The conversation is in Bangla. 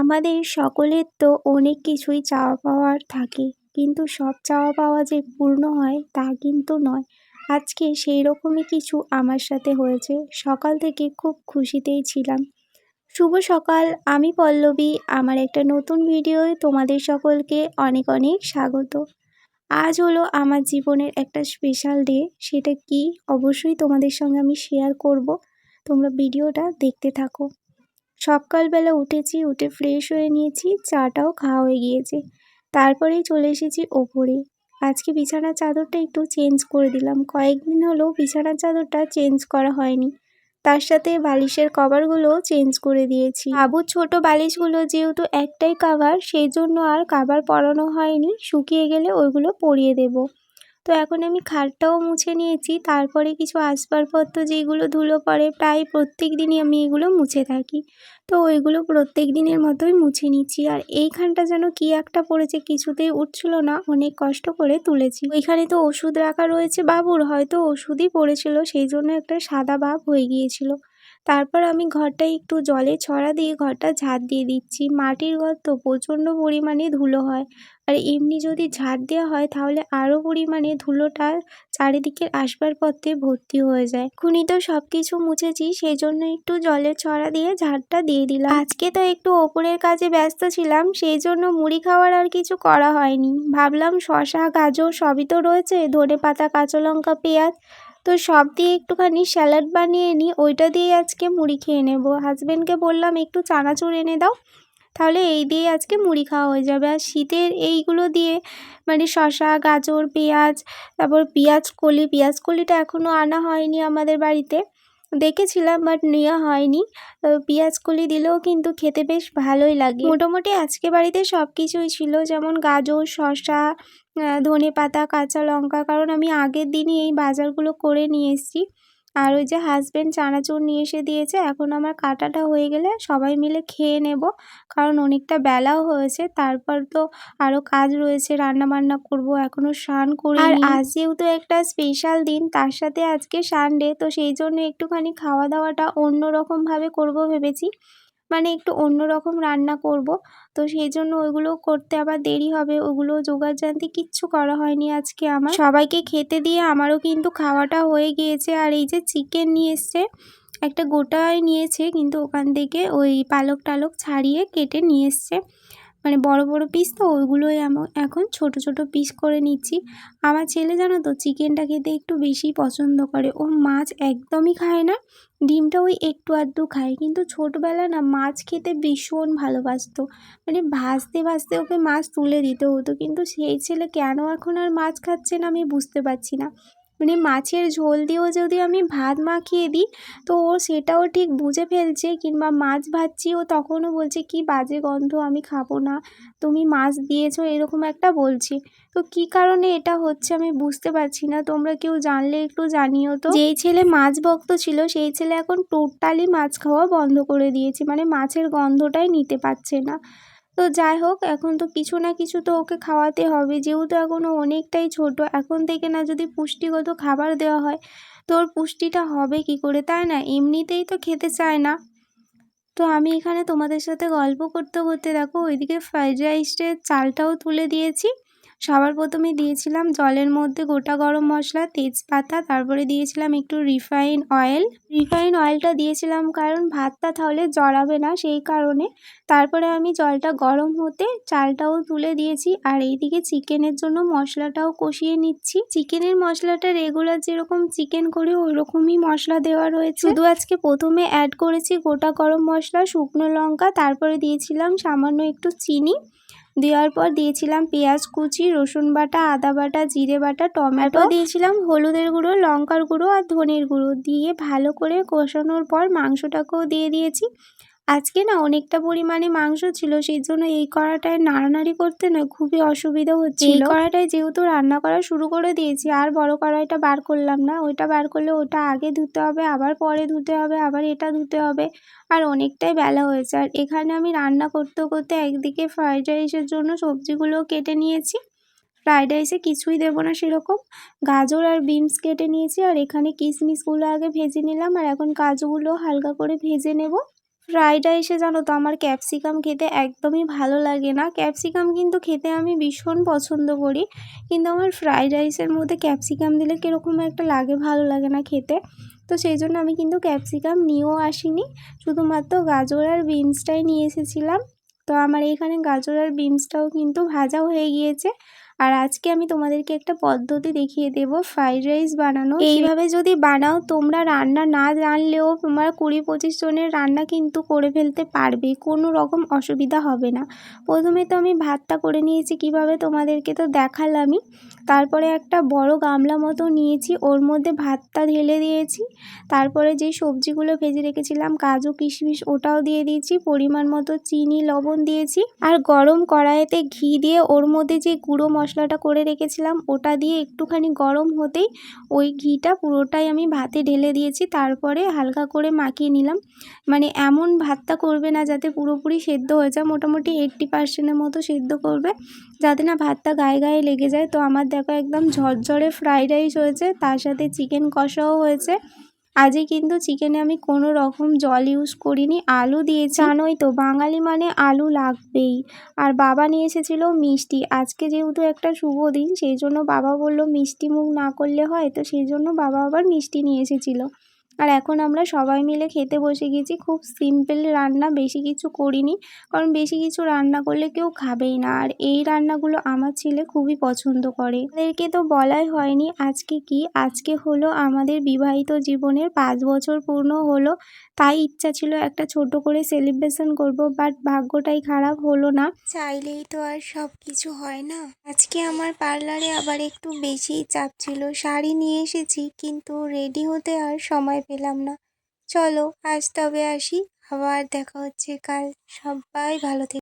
আমাদের সকলের তো অনেক কিছুই চাওয়া পাওয়ার থাকে। কিন্তু সব চাওয়া পাওয়া যে পূর্ণ হয় তা কিন্তু নয়। আজকে সেই রকমই কিছু আমার সাথে হয়েছে। সকাল থেকে খুব খুশিতেই ছিলাম। শুভ সকাল, আমি পল্লবী। আমার একটা নতুন ভিডিওয় তোমাদের সকলকে অনেক অনেক স্বাগত। আজ হলো আমার জীবনের একটা স্পেশাল ডে সেটা কি? অবশ্যই তোমাদের সঙ্গে আমি শেয়ার করব। তোমরা ভিডিওটা দেখতে থাকো। সকালবেলা উঠেছি, উঠে ফ্রেশ হয়ে নিয়েছি, চাটাও খাওয়া হয়ে গিয়েছে। তারপরেই চলে এসেছি ওপরে। আজকে বিছানার চাদরটা একটু চেঞ্জ করে দিলাম। কয়েকদিন হলো বিছানার চাদরটা চেঞ্জ করা হয়নি। তার সাথে বালিশের কভারগুলো চেঞ্জ করে দিয়েছি। আবুর ছোট বালিশগুলো যেহেতু একটাই কাভার সেই জন্য আর কাভার পরানো হয়নি। শুকিয়ে গেলে ওইগুলো পরিয়ে দেব। তো এখন আমি খাটটাও মুছে নিয়েছি। তারপরে কিছু আসবাবপত্র যেগুলো ধুলো পড়ে, প্রায় প্রত্যেক দিনই আমি এগুলো মুছে থাকি। তো ওইগুলো প্রত্যেক দিনের মতোই মুছে নিচ্ছি। আর এইখানটা যেন কি একটা পড়েছে কিছুতেই উঠছিল না, অনেক কষ্ট করে তুলেছি। ওইখানে তো ওষুধ রাখা রয়েছে বাবুর, হয়তো ওষুধই পড়েছিল সেই জন্য একটা সাদা ভাব হয়ে গিয়েছিল। তারপর আমি ঘরটা একটু জলে ছড়া দিয়ে ঘরটা ঝাঁট দিয়ে দিচ্ছি। মাটির ঘর তো প্রচণ্ড পরিমাণে ধুলো হয়। আর এমনি যদি ঝাঁট দেওয়া হয়, তাহলে আরও পরিমাণে ধুলোটা চারিদিকের আসবাবপত্রে ভর্তি হয়ে যায়। খুনি তো সব কিছু মুছেছি সেই জন্য একটু জলের ছড়া দিয়ে ঝাড়টা দিয়ে দিলাম। আজকে তো একটু ওপরের কাজে ব্যস্ত ছিলাম সেই জন্য মুড়ি খাওয়ার আর কিছু করা হয়নি। ভাবলাম শশা গাজর সবই তো রয়েছে ধনে পাতা কাঁচা লঙ্কা, পেঁয়াজ তো সব দিয়ে একটুখানি স্যালাড বানিয়ে নিই ওইটা দিয়ে আজকে মুড়ি খেয়ে নেব। হাজব্যান্ডকে বললাম, একটু চানাচুর এনে দাও, তাহলে এই দিয়ে আজকে মুড়ি খাওয়া হয়ে যাবে। আর শীতের এইগুলো দিয়ে মানে শশা গাজর, পেঁয়াজ, তারপর পেঁয়াজ কলি, পেঁয়াজ কলিটা এখনও আনা হয়নি আমাদের বাড়িতে। দেখেছিলাম, বাট নেওয়া হয়নি। পেঁয়াজ কলি দিলেও কিন্তু খেতে বেশ ভালোই লাগে। মোটামুটি আজকে বাড়িতে সব কিছুই ছিল, যেমন গাজর শশা ধনে পাতা, কাঁচা লঙ্কা, কারণ আমি আগের দিনই এই বাজারগুলো করে নিয়ে এসেছি। আর ওই যে হাজব্যান্ড চানাচুর নিয়ে এসে দিয়েছে, এখন আমার কাটাটা হয়ে গেলে সবাই মিলে খেয়ে নেব, কারণ অনেকটা বেলাও হয়েছে, তারপর তো আরও কাজ রয়েছে রান্না বান্না করব এখনও স্নান করি আর আজ যেহেতু একটা স্পেশাল দিন, তার সাথে আজকে সানডে তো সেই জন্য একটুখানি খাওয়া দাওয়াটা অন্য রকমভাবে করব ভেবেছি। মানে একটু অন্য রকম রান্না করব। তো সেই জন্য ওইগুলো করতে আবার দেরি হবে। ওগুলো জোগাড় জানতে কিচ্ছু করা হয়নি আজকে আমার। সবাইকে খেতে দিয়ে আমারও কিন্তু খাওয়াটা হয়ে গিয়েছে। আর এই যে চিকেন নিয়ে এসছে, একটা গোটায় নিয়েছে, কিন্তু ওখান থেকে ওই পালক টালক ছাড়িয়ে কেটে নিয়ে এসছে। মানে বড় বড় পিস তো ওইগুলোই আমি এখন ছোট ছোট পিস করে নিচ্ছি। আমার ছেলে জানো তো চিকেনটা খেতে একটু বেশি পছন্দ করে। ও মাছ একদমই খায় না, ডিমটা ওই একটু আধটু খায়। কিন্তু ছোটবেলা না মাছ খেতে ভীষণ ভালোবাসতো। মানে ভাজতে ভাজতে ওকে মাছ তুলে দিতে হতো। কিন্তু সেই ছেলে কেন এখন আর মাছ খাচ্ছে না আমি বুঝতে পারছি না। মানে মাছের ঝোল দিয়েও যদি আমি ভাত মাখিয়ে দিই, তো ও সেটাও ঠিক বুঝে ফেলছে। কিংবা মাছ ভাজছি, ও তখনও বলছে, কি বাজে গন্ধ, আমি খাব না। তুমি মাছ দিয়েছ, এরকম একটা বলছি। তো কি কারণে এটা হচ্ছে আমি বুঝতে পারছি না। তোমরা কেউ জানলে একটু জানিও তো। যেই ছেলে মাছ ভক্ত ছিল, সেই ছেলে এখন টোটালি মাছ খাওয়া বন্ধ করে দিয়েছে। মানে মাছের গন্ধটাই নিতে পারছে না। তো যাই হোক, এখন তো কিছু না কিছু তো ওকে খাওয়াতে হবে। যেহেতু এখনও অনেকটাই ছোট, এখন থেকে না যদি পুষ্টিগত খাবার দেওয়া হয়, তো ওর পুষ্টিটা হবে কি করে, তাই না? এমনিতেই তো খেতে চায় না। তো আমি এখানে তোমাদের সাথে গল্প করতে করতে দেখো, ওইদিকে ফ্রাইড রাইসের চালটাও তুলে দিয়েছি। সবার প্রথমে দিয়েছিলাম জলের মধ্যে গোটা গরম মশলা, তেজপাতা, তারপরে দিয়েছিলাম একটু রিফাইন অয়েল রিফাইন অয়েলটা দিয়েছিলাম কারণ ভাতটা তাহলে জড়াবে না সেই কারণে। তারপরে আমি জলটা গরম হতে চালটাও তুলে দিয়েছি আর এইদিকে চিকেনের জন্য মশলাটাও কষিয়ে নিচ্ছি। চিকেনের মশলাটা রেগুলার যেরকম চিকেন করি ওই রকমই মশলা দেওয়া রয়েছে। শুধু আজকে প্রথমে অ্যাড করেছি গোটা গরম মশলা, শুকনো লঙ্কা, তারপরে দিয়েছিলাম সামান্য একটু চিনি। দেওয়ার পর দিয়েছিলাম পেঁয়াজ কুচি রসুন বাটা আদা বাটা জিরে বাটা টমেটো। দিয়েছিলাম হলুদের গুঁড়ো লঙ্কার গুঁড়ো আর ধনের গুঁড়ো। দিয়ে ভালো করে কষানোর পর মাংসটাকেও দিয়ে দিয়েছি। আজকে না অনেকটা পরিমাণে মাংস ছিল সেই জন্য এই কড়াটায় নাড়ানাড়ি করতে না খুবই অসুবিধা হচ্ছে এই কড়াটায় যেহেতু রান্না করা শুরু করে দিয়েছি, আর বড় কড়াইটা বার করলাম না। ওইটা বার করলে ওটা আগে ধুতে হবে, আবার পরে ধুতে হবে, আবার এটা ধুতে হবে, আর অনেকটাই বেলা হয়েছে। আর এখানে আমি রান্না করতে করতে একদিকে ফ্রাইড রাইসের জন্য সবজিগুলো কেটে নিয়েছি। ফ্রাইড রাইসে কিছুই দেবো না সেরকম। গাজর আর বিনস কেটে নিয়েছি, আর এখানে কিশমিশগুলো আগে ভেজে নিলাম, আর এখন কাজুগুলো হালকা করে ভেজে নেব। ফ্রাইড রাইসে জানো তো আমার ক্যাপসিকাম খেতে একদমই ভালো লাগে না। ক্যাপসিকাম কিন্তু খেতে আমি ভীষণ পছন্দ করি। কিন্তু আমার ফ্রাইড রাইসের মধ্যে ক্যাপসিকাম দিলে কীরকম একটা লাগে ভালো লাগে না খেতে। তো সেই জন্য আমি কিন্তু ক্যাপসিকাম নিয়েও আসিনি। শুধুমাত্র গাজর আর বিনসটাই নিয়ে এসেছিলাম। তো আমার এখানে গাজর আর বিনসটাও কিন্তু ভাজা হয়ে গিয়েছে। আর আজকে আমি তোমাদেরকে একটা পদ্ধতি দেখিয়ে দেব ফ্রাইড রাইস বানানো। এইভাবে যদি বানাও তোমরা রান্না না জানলেও তোমরা কুড়ি পঁচিশ জনের রান্না কিন্তু করে ফেলতে পারবে কোনো রকম অসুবিধা হবে না। প্রথমে তো আমি ভাতটা করে নিয়েছি কীভাবে তোমাদেরকে তো দেখালামই। তারপরে একটা বড় গামলা মতো নিয়েছি ওর মধ্যে ভাতটা ঢেলে দিয়েছি। তারপরে যে সবজিগুলো ভেজে রেখেছিলাম কাজু কিশমিশ ওটাও দিয়ে দিয়েছি পরিমাণ মতো চিনি লবণ দিয়েছি। আর গরম কড়াইতে ঘি দিয়ে ওর মধ্যে যে গুঁড়ো মশলাটা করে রেখেছিলাম। ওটা দিয়ে একটুখানি গরম হতেই ওই ঘিটা পুরোটাই আমি ভাতে ঢেলে দিয়েছি। তারপরে হালকা করে মাখিয়ে নিলাম। মানে এমন ভাতটা করবে না যাতে পুরোপুরি সেদ্ধ হয়ে যায়। মোটামুটি এইট্টি পার্সেন্টের মতো সেদ্ধ করবে। যাতে না ভাতটা গায়ে গায়ে লেগে যায়। তো আমার দেখো একদম ঝরঝরে ফ্রাইড রাইস হয়েছে। তার সাথে চিকেন কষাও হয়েছে। আজকে কিন্তু চিকেনে আমি কোনো রকম জল ইউজ করিনি, আলু দিয়ে জানোই তো, বাঙালি মানে আলু লাগবেই। আর বাবা নিয়ে এসেছিল মিষ্টি। আজকে যেহেতু একটা শুভ দিন, সেই জন্য বাবা বলল মিষ্টি মুখ না করলে হয়, তো সেই জন্য বাবা আবার মিষ্টি নিয়ে এসেছিল। আর এখন আমরা সবাই মিলে খেতে বসে গেছি। খুব সিম্পল রান্না, বেশি কিছু করিনি। কারণ বেশি কিছু রান্না করলে কেউ খাবেই না। আর এই রান্নাগুলো আমার ছেলে খুবই পছন্দ করে। এদেরকে তো বলাই হয়নি আজকে কি। আজকে হলো আমাদের বিবাহিত জীবনের পাঁচ বছর পূর্ণ হলো। তাই ইচ্ছা ছিল একটা ছোট করে সেলিব্রেশন করব বাট ভাগ্যটাই খারাপ হলো না। চাইলেই তো আর সব কিছু হয় না। আজকে আমার পার্লারে আবার একটু বেশিই চাপ ছিল। শাড়ি নিয়ে এসেছি, কিন্তু রেডি হতে আর সময় পেলাম না। চলো আজ তবে আসি। আবার দেখা হচ্ছে। কাল সব্বাই ভালো থেকে